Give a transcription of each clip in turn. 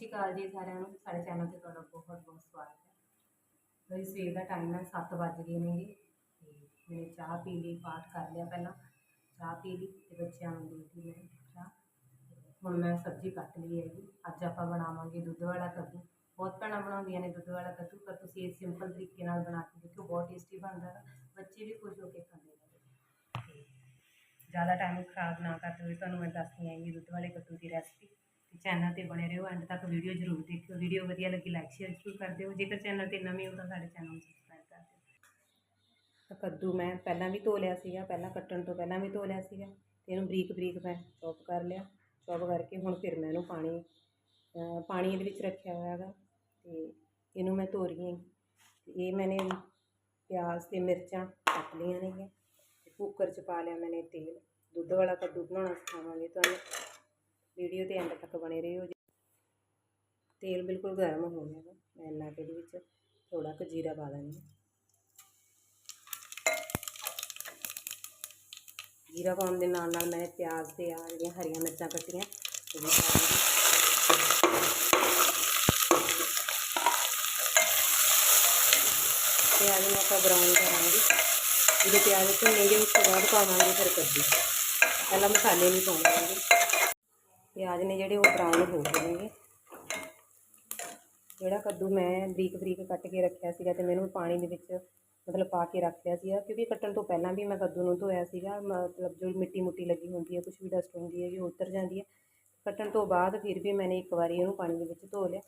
ਸ਼੍ਰੀ ਅਕਾਲ ਜੀ ਸਾਰਿਆਂ ਨੂੰ। ਸਾਡੇ ਚੈਨਲ ਤੇ ਤੁਹਾਡਾ ਬਹੁਤ ਬਹੁਤ ਸਵਾਗਤ ਹੈ। ਮੇਰੀ ਸਵੇਰ ਦਾ ਟਾਈਮ ਹੈ 7 ਵੱਜ ਗਏ ਨੇ ਜੀ। ਤੇ ਮੈਂ ਚਾਹ ਪੀ ਲਈ, ਪਾਠ ਕਰ ਲਿਆ ਪਹਿਲਾਂ। ਚਾਹ ਪੀ ਲਈ ਤੇ ਬੱਚਿਆਂ ਨੂੰ ਦੇ ਦਿੱਤੀ ਮੈਂ ਚਾਹ। ਹੁਣ ਮੈਂ ਸਬਜ਼ੀ ਕੱਟ ਲਈ ਹੈਗੀ ਅੱਜ ਆਪਾਂ ਬਣਾਵਾਂਗੇ ਦੁੱਧ ਵਾਲਾ ਕੱਦੂ। ਬਹੁਤ ਭੈਣਾਂ ਬਣਾਉਂਦੀਆਂ ਨੇ ਦੁੱਧ ਵਾਲਾ ਕੱਦੂ, ਪਰ ਤੁਸੀਂ ਇਹ ਸਿੰਪਲ ਤਰੀਕੇ ਨਾਲ ਬਣਾ ਕੇ ਦੇਖੋ ਬਹੁਤ ਟੇਸਟੀ ਬਣਦਾ ਹੈ। ਬੱਚੇ ਵੀ ਖੁਸ਼ ਹੋ ਕੇ ਖਾਂਦੇ ਨੇ। ਤੇ ਜ਼ਿਆਦਾ ਟਾਈਮ ਖਰਾਬ ਨਾ ਕਰਦੇ ਹੋਏ ਤੁਹਾਨੂੰ ਮੈਂ ਦੱਸਦੀ ਆਂਗੀ ਦੁੱਧ ਵਾਲੇ ਕੱਦੂ ਦੀ ਰੈਸਪੀ ਚੈਨਲ ਤੇ ਬਣੇ ਰਹੋ ਐਂਡ ਤੱਕ ਵੀਡੀਓ ਜ਼ਰੂਰ ਦੇਖਿਓ। ਵੀਡੀਓ ਵਧੀਆ ਲੱਗੀ ਲਾਈਕ ਸ਼ੇਅਰ ਜ਼ਰੂਰ ਕਰ ਦਿਓ। ਜੇਕਰ ਚੈਨਲ ਤੇ ਨਵੇਂ ਹੋ ਤਾਂ ਸਾਡੇ ਚੈਨਲ ਨੂੰ ਸਬਸਕ੍ਰਾਈਬ ਕਰ ਦਿਓ। ਤਾਂ ਕੱਦੂ ਮੈਂ ਪਹਿਲਾਂ ਵੀ ਧੋ ਲਿਆ ਸੀਗਾ, ਪਹਿਲਾਂ ਕੱਟਣ ਤੋਂ ਪਹਿਲਾਂ ਵੀ ਧੋ ਲਿਆ ਸੀਗਾ। ਤੇ ਇਹਨੂੰ ਬਰੀਕ ਬਰੀਕ ਮੈਂ ਚੌਪ ਕਰ ਲਿਆ। ਚੌਪ ਕਰਕੇ ਹੁਣ ਫਿਰ ਮੈਂ ਇਹਨੂੰ ਪਾਣੀ ਪਾਣੀ ਇਹਦੇ ਵਿੱਚ ਰੱਖਿਆ ਹੋਇਆ ਹੈਗਾ। ਤੇ ਇਹਨੂੰ ਮੈਂ ਧੋ ਰਹੀ ਹਾਂ। ਤੇ ਇਹ ਮੈਨੇ ਪਿਆਜ਼ ਤੇ ਮਿਰਚਾਂ ਕੱਟ ਲਈਆਂ ਨੇਗੀਆਂ। ਤੇ ਕੁੱਕਰ 'ਚ ਪਾ ਲਿਆ ਮੈਨੇ ਤੇਲ। ਦੁੱਧ ਵਾਲਾ ਕੱਦੂ ਬਣਾਉਣਾ ਸਿਖਾਵਾਂਗੇ ਤੁਹਾਨੂੰ। ਵੀਡੀਓ ਦੇ ਐਂਡ ਤੱਕ ਬਣੇ ਰਹੋ ਤੇਲ ਬਿਲਕੁਲ ਗਰਮ ਹੋ ਗਿਆ ਵਾ, ਮੈਂ ਇੰਨਾ ਕੁ ਇਹਦੇ ਵਿੱਚ ਥੋੜਾ ਕੁ ਜੀਰਾ ਪਾ ਦਿੰਦੀ ਜੀਰਾ ਪਾਉਣ ਦੇ ਨਾਲ ਨਾਲ ਮੈਂ ਪਿਆਜ਼ ਤੇ ਆ ਜਿਹੜੀਆਂ ਹਰੀਆਂ ਮਿਰਚਾਂ ਕੱਟੀਆਂ, ਉਹ ਵੀ ਪਾ ਪਿਆਜ਼ ਨੂੰ ਆਪਾਂ ਬਰਾਊਨ ਕਰਾਂਗੇ। ਜਦੋਂ ਪਿਆਜ਼ ਭੁੰਨੇਗੇ ਉਸ ਤੋਂ ਬਾਅਦ ਪਾਵਾਂਗੇ ਫਿਰ ਕੱਦੂ। ਪਹਿਲਾਂ ਮਸਾਲੇ ਨਹੀਂ ਪਾਉਣੇ ਪਿਆਜ਼ ਨੇ ਜਿਹੜੇ ਉਹ ਬਰਾਊਨ ਹੋ ਗਏ ਨੇ। ਜਿਹੜਾ ਕੱਦੂ ਮੈਂ ਬਰੀਕ ਬਰੀਕ ਕੱਟ ਕੇ ਰੱਖਿਆ ਸੀਗਾ ਤੇ ਮੈਨੂੰ ਪਾਣੀ ਦੇ ਵਿੱਚ ਮਤਲਬ ਪਾ ਕੇ ਰੱਖ ਲਿਆ ਸੀਗਾ, ਕਿਉਂਕਿ ਕੱਟਣ ਤੋਂ ਪਹਿਲਾਂ ਵੀ ਮੈਂ ਕੱਦੂ ਨੂੰ ਧੋਇਆ ਸੀਗਾ, ਮਤਲਬ ਜੋ ਮਿੱਟੀ ਮੁੱਟੀ ਲੱਗੀ ਹੁੰਦੀ ਹੈ ਕੁਝ ਵੀ ਡਸਟ ਹੁੰਦੀ ਹੈ ਉਹ ਉਤਰ ਜਾਂਦੀ ਹੈ। ਕੱਟਣ ਤੋਂ ਬਾਅਦ ਫਿਰ ਵੀ ਮੈंने ਇੱਕ ਵਾਰੀ ਇਹਨੂੰ ਪਾਣੀ ਦੇ ਵਿੱਚ ਧੋ ਲਿਆ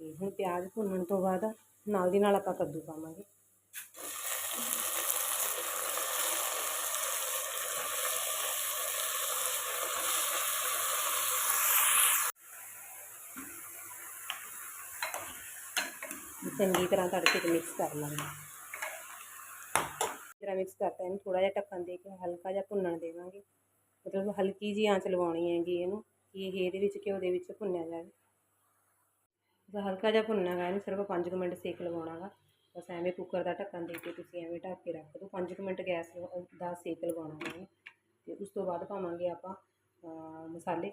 ਤੇ ਹੁਣ ਪਿਆਜ਼ ਭੁੰਨਣ ਤੋਂ ਬਾਅਦ ਨਾਲ ਦੀ ਨਾਲ ਆਪਾਂ ਕੱਦੂ ਪਾਵਾਂਗੇ। ਚੰਗੀ ਤਰ੍ਹਾਂ ਤੜਕੇ 'ਚ ਮਿਕਸ ਕਰ ਲਾਂਗੇ ਜਿਹੜਾ ਮਿਕਸ ਕਰਤਾ, ਇਹਨੂੰ ਥੋੜਾ ਜਿਹਾ ਢੱਕਣ ਦੇ ਕੇ ਹਲਕਾ ਜਿਹਾ ਭੁੰਨਣ ਦੇਵਾਂਗੇ। ਮਤਲਬ ਹਲਕੀ ਜਿਹੀ ਆਂਚ ਲਵਾਉਣੀ ਹੈਗੀ ਇਹਨੂੰ, ਕਿ ਇਹ ਇਹਦੇ ਵਿੱਚ ਘਿਓ ਦੇ ਵਿੱਚ ਭੁੰਨਿਆ ਜਾਵੇ। ਤਾਂ ਹਲਕਾ ਜਿਹਾ ਭੁੰਨਣਾ ਗਾ ਇਹਨੂੰ ਸਿਰਫ 5 ਮਿੰਟ ਸੇਕ ਲਵਾਉਣਾ ਗਾ ਬਸ ਐਵੇਂ ਕੁੱਕਰ ਦਾ ਢੱਕਣ ਦੇ ਕੇ ਤੁਸੀਂ ਐਵੇਂ ਢੱਕ ਕੇ ਰੱਖ ਦਿਓ 5 ਮਿੰਟ ਗੈਸ ਦਾ ਸੇਕ ਲਵਾਉਣਾ ਹੈ ਇਹਨੂੰ। ਤੇ ਉਸ ਤੋਂ ਬਾਅਦ ਪਾਵਾਂਗੇ ਆਪਾਂ ਮਸਾਲੇ।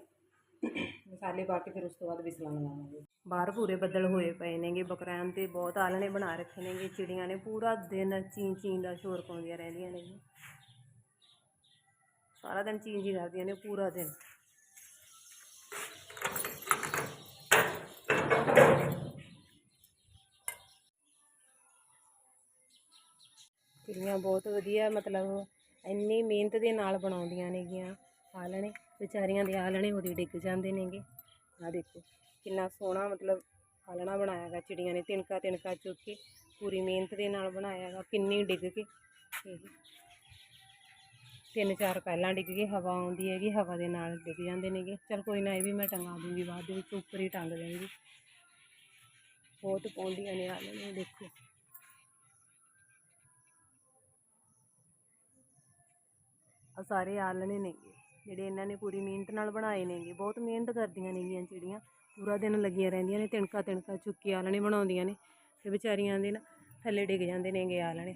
ਮਸਾਲੇ ਪਾ ਕੇ ਫਿਰ ਉਸ ਤੋਂ ਬਾਅਦ ਵਿਸਲਾਂ ਲਗਾਵਾਂਗੇ ਬਾਹਰ ਪੂਰੇ ਬੱਦਲ ਹੋਏ ਪਏ ਨੇਗੇ ਬਕਰੈਨ ਤੇ ਬਹੁਤ ਆਲਣੇ ਬਣਾ ਰੱਖੇ ਨੇਗੇ, ਚਿੜੀਆਂ ਨੇ ਪੂਰਾ ਦਿਨ ਚੀਂ ਚੀਂ ਦਾ ਸ਼ੋਰ ਪਾਉਂਦੀਆਂ ਰਹਿੰਦੀਆਂ ਨੇ। ਸਾਰਾ ਦਿਨ ਚੀਂ ਚੀਂ ਕਰਦੀਆਂ ਨੇ, ਪੂਰਾ ਦਿਨ। ਚਿੜੀਆਂ ਬਹੁਤ ਵਧੀਆ, ਮਤਲਬ ਇੰਨੀ ਮਿਹਨਤ ਦੇ ਨਾਲ ਬਣਾਉਂਦੀਆਂ ਨੇਗੀਆਂ। ਆਲਣੇ ਵਿਚਾਰੀਆਂ ਦੇ ਆਲਣੇ ਉਹਦੇ ਡਿੱਗ ਜਾਂਦੇ ਨੇਗੇ। ਆ ਦੇਖੋ, ਕਿੰਨਾ ਸੋਹਣਾ ਮਤਲਬ ਆਲਣਾ ਬਣਾਇਆ ਗਾ ਚਿੜੀਆਂ ਨੇ, ਤਿਨਕਾ ਤਿਨਕਾ ਚੁੱਕ ਕੇ ਪੂਰੀ ਮਿਹਨਤ ਦੇ ਨਾਲ ਬਣਾਇਆ ਗਾ, ਕਿੰਨੀ ਡਿੱਗ ਕੇ ਤਿੰਨ ਚਾਰ ਪਹਿਲਾਂ ਡਿੱਗ ਗਏ ਹਵਾ ਆਉਂਦੀ ਹੈਗੀ, ਹਵਾ ਦੇ ਨਾਲ ਡਿੱਗ ਜਾਂਦੇ ਨੇਗੇ। ਚਲ ਕੋਈ ਨਾ, ਇਹ ਵੀ ਮੈਂ ਟੰਗਾ ਦੂੰਗੀ ਬਾਅਦ ਦੇ ਵਿੱਚ, ਉੱਪਰ ਹੀ ਟੰਗ ਦੇਵਾਂਗੀ। ਬਹੁਤ ਪਾਉਂਦੀਆਂ ਨੇ ਆਲਣੇ ਦੇਖੋ। ਆ ਸਾਰੇ ਆਲਣੇ ਨੇਗੇ। ਜਿਹੜੇ ਇਹਨਾਂ ਨੇ ਪੂਰੀ ਮਿਹਨਤ ਨਾਲ ਬਣਾਏ ਨੇਗੇ, ਬਹੁਤ ਮਿਹਨਤ ਕਰਦੀਆਂ ਨੇਗੀਆਂ ਚਿੜੀਆਂ, ਪੂਰਾ ਦਿਨ ਲੱਗੀਆਂ ਰਹਿੰਦੀਆਂ ਨੇ, ਤਿਣਕਾ ਤਿਣਕਾ ਚੁੱਕ ਕੇ ਆਲਣੇ ਬਣਾਉਂਦੀਆਂ ਨੇ, ਤੇ ਵਿਚਾਰੀਆਂ ਦੇ ਨਾ ਥੱਲੇ ਡਿੱਗ ਜਾਂਦੇ ਨੇਗੇ ਆਲਣੇ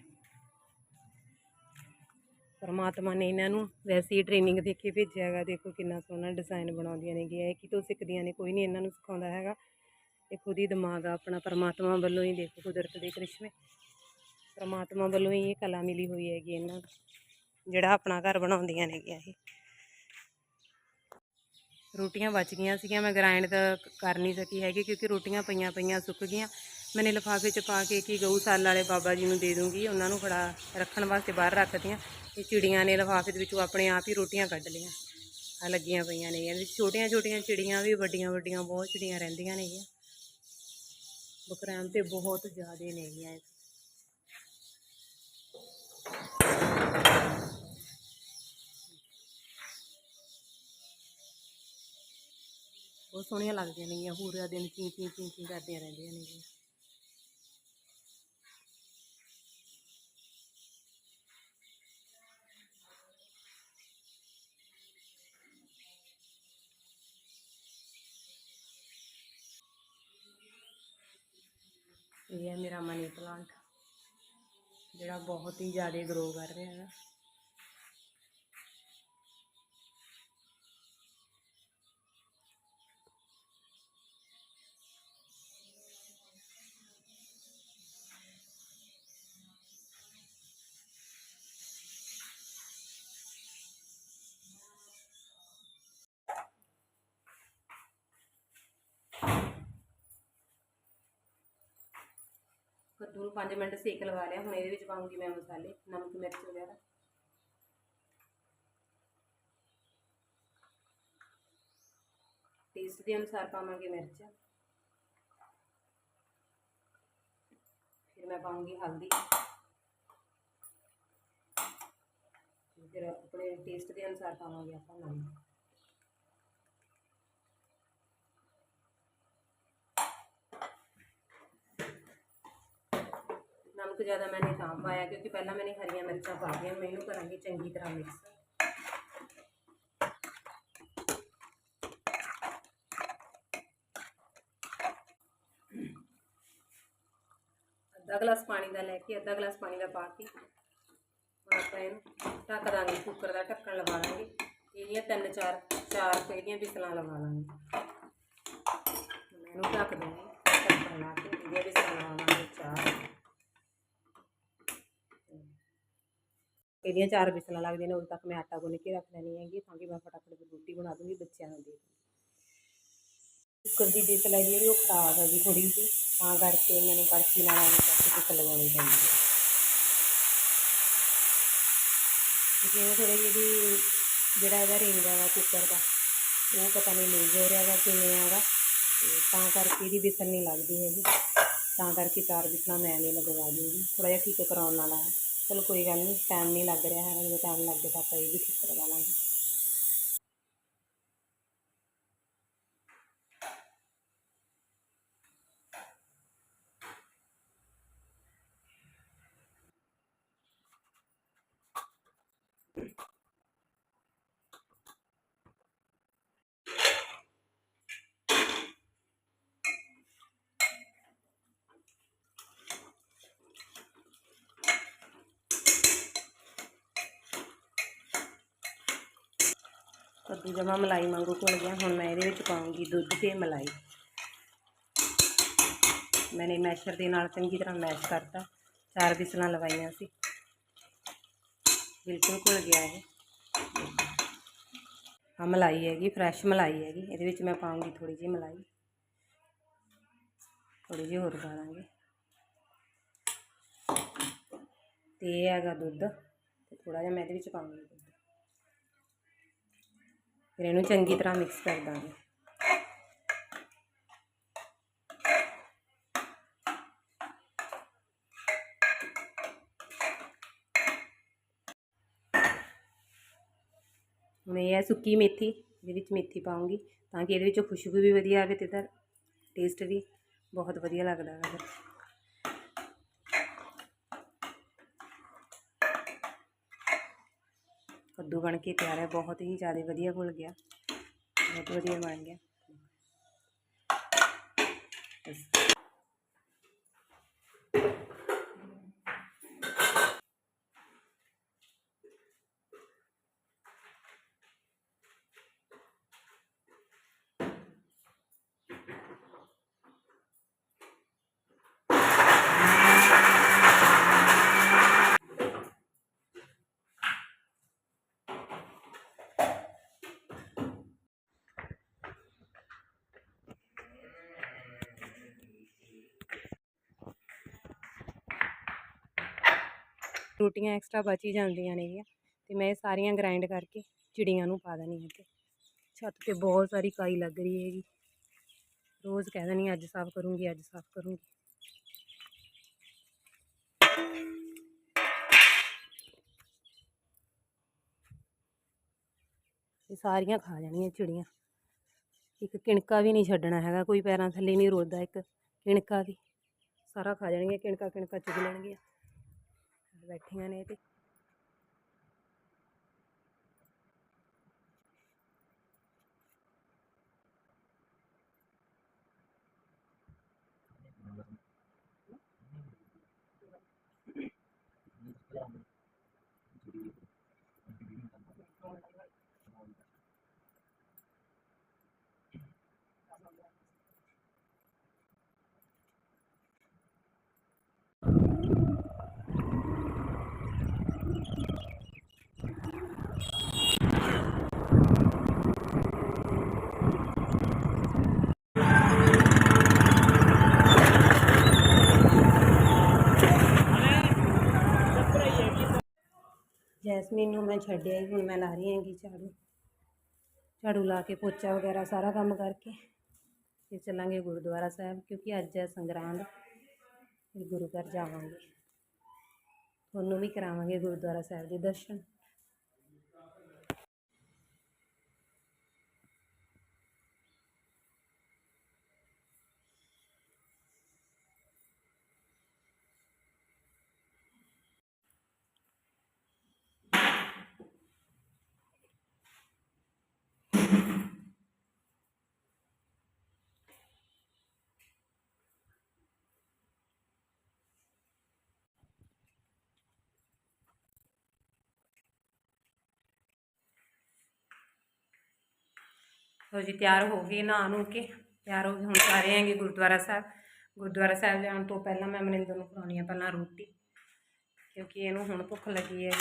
ਪਰਮਾਤਮਾ ਨੇ ਇਹਨਾਂ ਨੂੰ ਵੈਸੇ ਹੀ ਟ੍ਰੇਨਿੰਗ ਦੇ ਕੇ ਭੇਜਿਆ ਹੈਗਾ, ਦੇਖੋ ਕਿੰਨਾ ਸੋਹਣਾ ਡਿਜ਼ਾਈਨ ਬਣਾਉਂਦੀਆਂ ਨੇਗੀਆਂ, ਇਹ ਕਿਤੋਂ ਸਿੱਖਦੀਆਂ ਨੇ, ਕੋਈ ਨਹੀਂ ਇਹਨਾਂ ਨੂੰ ਸਿਖਾਉਂਦਾ ਹੈਗਾ। ਇਹ ਖੁਦ ਹੀ ਦਿਮਾਗ ਆ ਆਪਣਾ, ਪਰਮਾਤਮਾ ਵੱਲੋਂ ਹੀ ਦੇਖੋ ਕੁਦਰਤ ਦੇ ਕ੍ਰਿਸ਼ਮੇ। ਪਰਮਾਤਮਾ ਵੱਲੋਂ ਹੀ ਇਹ ਕਲਾ ਮਿਲੀ ਹੋਈ ਹੈਗੀ ਇਹਨਾਂ ਨੂੰ, ਜਿਹੜਾ ਆਪਣਾ ਘਰ ਬਣਾਉਂਦੀਆਂ ਨੇਗੀਆਂ ਇਹ। ਰੋਟੀਆਂ ਬਚ ਗਈਆਂ ਸੀਗੀਆਂ, ਮੈਂ ਗ੍ਰਾਈਂਡ ਤਾਂ ਕਰ ਨਹੀਂ ਸਕੀ ਹੈਗੀ ਕਿਉਂਕਿ ਰੋਟੀਆਂ ਪਈਆਂ ਪਈਆਂ ਸੁੱਕ ਗਈਆਂ। ਮੈਨੇ ਲਿਫਾਫੇ 'ਚ ਪਾ ਕੇ ਕੀ ਗਊਸ਼ਾਲਾ ਵਾਲੇ ਬਾਬਾ ਜੀ ਨੂੰ ਦੇ ਦੂੰਗੀ, ਉਹਨਾਂ ਨੂੰ ਫੜਾ ਰੱਖਣ ਵਾਸਤੇ ਬਾਹਰ ਰੱਖਦੀਆਂ ਇਹ ਚਿੜੀਆਂ ਨੇ ਲਿਫਾਫੇ ਦੇ ਵਿੱਚੋਂ ਆਪਣੇ ਆਪ ਹੀ ਰੋਟੀਆਂ ਕੱਢ ਲਈਆਂ। ਆ ਲੱਗੀਆਂ ਪਈਆਂ ਨੇ, ਇਹਦੇ ਵਿੱਚ ਛੋਟੀਆਂ ਛੋਟੀਆਂ ਚਿੜੀਆਂ ਵੀ, ਵੱਡੀਆਂ ਵੱਡੀਆਂ ਬਹੁਤ ਚਿੜੀਆਂ ਰਹਿੰਦੀਆਂ ਨੇਗੀਆਂ ਬਕਰਾਮ ਤੇ ਬਹੁਤ ਜ਼ਿਆਦੇ ਨੇਗੀਆਂ ਇਹ। ਬਹੁਤ ਸੋਹਣੀਆਂ ਲੱਗਦੀਆਂ ਨੇਗੀਆਂ, ਪੂਰਾ ਦਿਨ ਚੀਂ ਚੀਂ ਚੀਂ ਚੀਂ ਕਰਦੀਆਂ ਰਹਿੰਦੀਆਂ ਨੇਗੀਆਂ। ਇਹ ਹੈ ਮੇਰਾ ਮਨੀ ਪਲਾਂਟ ਜਿਹੜਾ ਬਹੁਤ ਹੀ ਜ਼ਿਆਦਾ ਗਰੋ ਕਰ ਰਿਹਾ ਹੈਗਾ। ਕੱਦੂ ਨੂੰ 5 ਮਿੰਟ ਸੇਕ ਲਵਾ ਲਿਆ, ਹੁਣ ਇਹਦੇ ਵਿੱਚ ਪਾਉਂਗੀ ਮੈਂ ਮਸਾਲੇ, ਨਮਕ, ਮਿਰਚ ਵਗੈਰਾ। ਟੇਸਟ ਦੇ ਅਨੁਸਾਰ ਪਾਵਾਂਗੇ ਮਿਰਚ। ਫਿਰ ਮੈਂ ਪਾਉਂਗੀ ਹਲਦੀ। ਫਿਰ ਆਪਣੇ ਟੇਸਟ ਦੇ ਅਨੁਸਾਰ ਪਾਵਾਂਗੇ ਆਪਾਂ ਨਮਕ। ਨਮਕ ਜ਼ਿਆਦਾ ਮੈंने ਤਾਂ ਪਾਇਆ ਕਿਉਂਕਿ ਪਹਿਲਾਂ ਮੈंने ਹਰੀਆਂ ਮਿਰਚਾਂ ਪਾ ਦਿੱਤੀਆਂ ਮੈਂ ਇਹਨੂੰ ਕਰਾਂਗੀ ਚੰਗੀ ਤਰ੍ਹਾਂ ਮਿਕਸ ਅੱਧਾ ਗਲਾਸ ਪਾਣੀ ਦਾ ਲੈ ਕੇ, ਅੱਧਾ ਗਲਾਸ ਪਾਣੀ ਦਾ ਪਾ ਕੇ ਆਪਾਂ ਇਹਨੂੰ ਢੱਕ ਦਾਂਗੇ ਕੁੱਕਰ ਦਾ ਢੱਕਣ ਲਗਾ ਲਾਂਗੇ ਇਹਦੀਆਂ ਤਿੰਨ ਚਾਰ ਚਾਰ ਕੁ ਇਹਦੀਆਂ ਵਿਸਲਾਂ ਲਗਾ ਲਾਂਗੇ। ਹੁਣ ਇਹਨੂੰ ਢੱਕ ਦਾਂਗੇ ਢੱਕਣ ਲਾ ਕੇ ਇਹਦੀਆਂ ਵਿਸਲਾਂ ਲਗਾਵਾਂਗੇ ਚਾਰ ਇਹਦੀਆਂ ਚਾਰ ਵਿਸਲਾਂ ਲੱਗਦੀਆਂ ਨੇ, ਉਦੋਂ ਤੱਕ ਮੈਂ ਆਟਾ ਗੁੰਨ ਕੇ ਰੱਖ ਲੈਣੀ ਹੈਗੀ ਤਾਂ ਕਿ ਮੈਂ ਫਟਾਫਟ ਰੋਟੀ ਬਣਾ ਦੂੰਗੀ, ਬੱਚਿਆਂ ਨੂੰ ਦੇ ਦੂੰਗੀ। ਕੁੱਕਰ ਦੀ ਵਿਸਲ ਹੈ ਜਿਹੜੀ ਉਹ ਖਰਾਬ ਹੈ ਜੀ ਥੋੜੀ ਜਿਹੀ, ਤਾਂ ਕਰਕੇ ਮੈਨੂੰ ਕੜਛੀ ਨਾਲ ਐਂ ਕਰਕੇ ਵਿਸਲ ਲਗਾਉਣੀ ਪੈਂਦੀ ਹੈ ਜਿਵੇਂ ਥੋੜੀ ਜਿਹੀ ਜਿਹੜਾ ਇਹਦਾ ਰਿੰਗ ਹੈਗਾ ਕੁੱਕਰ ਦਾ, ਉਹ ਪਤਾ ਨਹੀਂ ਲੂਜ਼ ਹੋ ਰਿਹਾ ਹੈਗਾ ਕਿਵੇਂ ਹੈਗਾ, ਤੇ ਤਾਂ ਕਰਕੇ ਇਹਦੀ ਵਿਸਲ ਨਹੀਂ ਲੱਗਦੀ ਹੈਗੀ। ਤਾਂ ਕਰਕੇ ਚਾਰ ਵਿਸਲਾਂ ਮੈਂ ਨੇ ਲਗਵਾ ਦੂੰਗੀ ਥੋੜਾ ਜਿਹਾ ਠੀਕ ਕਰਾਉਣ ਵਾਲਾ ਹੈ। ਚਲੋ ਕੋਈ ਗੱਲ ਨਹੀਂ ਟਾਈਮ ਨਹੀਂ ਲੱਗ ਰਿਹਾ ਹੈਗਾ, ਜਦੋਂ ਟਾਈਮ ਲੱਗ ਗਿਆ ਤਾਂ ਆਪਾਂ ਇਹ ਵੀ ਠੀਕ ਕਰਵਾ ਲਾਂਗੇ। ਕੱਦੂ ਜਮਾ ਮਲਾਈ ਵਾਂਗੂ ਘੁਲ ਗਿਆ। ਹੁਣ ਮੈਂ ਇਹਦੇ ਵਿੱਚ ਪਾਉਂਗੀ ਦੁੱਧ ਤੇ ਮਲਾਈ। ਮੈਨੇ ਮੈਸ਼ਰ ਦੇ ਨਾਲ ਚੰਗੀ ਤਰ੍ਹਾਂ ਮੈਸ਼ ਕਰਤਾ। ਚਾਰ ਵਿਸਲਾਂ ਲਵਾਈਆਂ ਸੀ। ਬਿਲਕੁਲ ਘੁਲ ਗਿਆ ਇਹ। ਆ ਮਲਾਈ ਹੈਗੀ, ਫਰੈਸ਼ ਮਲਾਈ ਹੈਗੀ। ਇਹਦੇ ਵਿੱਚ ਮੈਂ ਪਾਉਂਗੀ ਥੋੜੀ ਜਿਹੀ ਮਲਾਈ। ਥੋੜੀ ਜਿਹੀ ਹੋਰ ਪਾ ਦਾਂਗੇ। ਤੇ ਇਹ ਹੈਗਾ ਦੁੱਧ। ਤੇ ਥੋੜਾ ਜਿਹਾ ਮੈਂ ਇਹਦੇ ਵਿੱਚ ਪਾਉਂਗੀ। ਫਿਰ ਇਹਨੂੰ ਚੰਗੀ ਤਰ੍ਹਾਂ ਮਿਕਸ ਕਰ ਦਾਂਗੇ। ਹੁਣ ਇਹ ਹੈ ਸੁੱਕੀ ਮੇਥੀ ਇਹਦੇ ਵਿੱਚ ਮੇਥੀ ਪਾਉਂਗੀ ਤਾਂ ਕਿ ਇਹਦੇ ਵਿੱਚੋਂ ਖੁਸ਼ਬੂ ਵੀ ਵਧੀਆ ਆਵੇ ਤੇ ਇਹਦਾ ਟੇਸਟ ਵੀ ਬਹੁਤ ਵਧੀਆ ਲੱਗਦਾ ਹੈ ਕੱਦੂ ਬਣ ਕੇ ਤਿਆਰ ਹੈ, ਬਹੁਤ ਹੀ ਜ਼ਿਆਦਾ ਵਧੀਆ ਘੁਲ ਗਿਆ, ਬਹੁਤ ਵਧੀਆ ਬਣ ਗਿਆ। ਰੋਟੀਆਂ ਐਕਸਟਰਾ ਬਚ ਜਾਂਦੀਆਂ ਨੇਗੀਆਂ ਤੇ ਮੈਂ ਇਹ ਸਾਰੀਆਂ ਗ੍ਰਾਈਂਡ ਕਰਕੇ ਚਿੜੀਆਂ ਨੂੰ ਪਾ ਦੇਣੀ ਹੈ ਤੇ ਛੱਤ ਤੇ ਬਹੁਤ ਸਾਰੀ ਕਾਈ ਲੱਗ ਰਹੀ ਹੈਗੀ। ਰੋਜ਼ ਕਹਿ ਦੇਣੀ ਅੱਜ ਸਾਫ਼ ਕਰੂੰਗੀ, ਅੱਜ ਸਾਫ਼ ਕਰੂੰਗੀ। ਇਹ ਸਾਰੀਆਂ ਖਾ ਜਾਣੀਆਂ ਚਿੜੀਆਂ। ਇੱਕ ਕਿਣਕਾ ਵੀ ਨਹੀਂ ਛੱਡਣਾ ਹੈਗਾ, ਕੋਈ ਪੈਰਾਂ ਥੱਲੇ ਨਹੀਂ ਰੋਲਦਾ ਇੱਕ ਕਿਣਕਾ ਵੀ। ਸਾਰਾ ਖਾ ਜਾਣਗੀਆਂ ਕਿਣਕਾ ਕਿਣਕਾ ਚੁਗ ਲੈਣਗੀਆਂ। ਬੈਠੀਆਂ ਨੇ ਤੇ ਜੈਸਮੀਨ ਨੂੰ ਮੈਂ ਛੱਡਿਆ ਹੀ, ਹੁਣ ਮੈਂ ਲਾ ਰਹੀ ਹੈਗੀ ਝਾੜੂ। ਝਾੜੂ ਲਾ ਕੇ ਪੋਚਾ ਵਗੈਰਾ ਸਾਰਾ ਕੰਮ ਕਰਕੇ ਫਿਰ ਚੱਲਾਂਗੇ ਗੁਰਦੁਆਰਾ ਸਾਹਿਬ, ਕਿਉਂਕਿ ਅੱਜ ਹੈ ਸੰਗਰਾਂਦ। ਫਿਰ ਗੁਰੂ ਘਰ ਜਾਵਾਂਗੇ। ਤੁਹਾਨੂੰ ਵੀ ਕਰਾਵਾਂਗੇ ਗੁਰਦੁਆਰਾ ਸਾਹਿਬ ਦੇ ਦਰਸ਼ਨ। ਲਓ ਜੀ, ਤਿਆਰ ਹੋ ਗਏ ਨਹਾ ਨੂੰ ਕੇ, ਤਿਆਰ ਹੋ ਗਏ ਹੁਣ ਜਾ ਰਹੇ ਹਾਂਗੇ ਗੁਰਦੁਆਰਾ ਸਾਹਿਬ। ਗੁਰਦੁਆਰਾ ਸਾਹਿਬ ਜਾਣ ਤੋਂ ਪਹਿਲਾਂ ਮੈਂ ਮਨਿੰਦਰ ਨੂੰ ਖਵਾਉਣੀ ਆ ਪਹਿਲਾਂ ਰੋਟੀ, ਕਿਉਂਕਿ ਇਹਨੂੰ ਹੁਣ ਭੁੱਖ ਲੱਗੀ ਹੈ ਜੀ।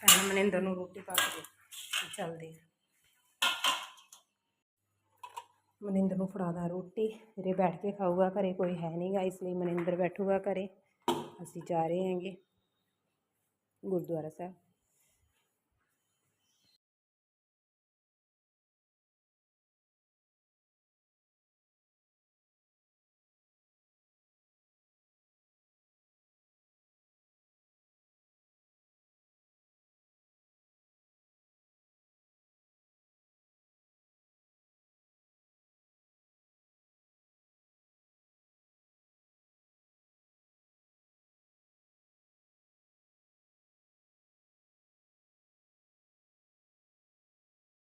ਪਹਿਲਾਂ ਮਨਿੰਦਰ ਨੂੰ ਰੋਟੀ ਪਾ ਕੇ ਚੱਲਦੇ ਹਾਂ ਮਨਿੰਦਰ ਨੂੰ ਫੜਾਦਾ ਰੋਟੀ ਫਿਰ ਬੈਠ ਕੇ ਖਾਊਗਾ ਘਰੇ, ਕੋਈ ਹੈ ਨਹੀਂਗਾ ਇਸ ਲਈ ਮਨਿੰਦਰ ਬੈਠੂਗਾ ਘਰੇ। ਅਸੀਂ ਜਾ ਰਹੇ ਹਾਂਗੇ ਗੁਰਦੁਆਰਾ ਸਾਹਿਬ।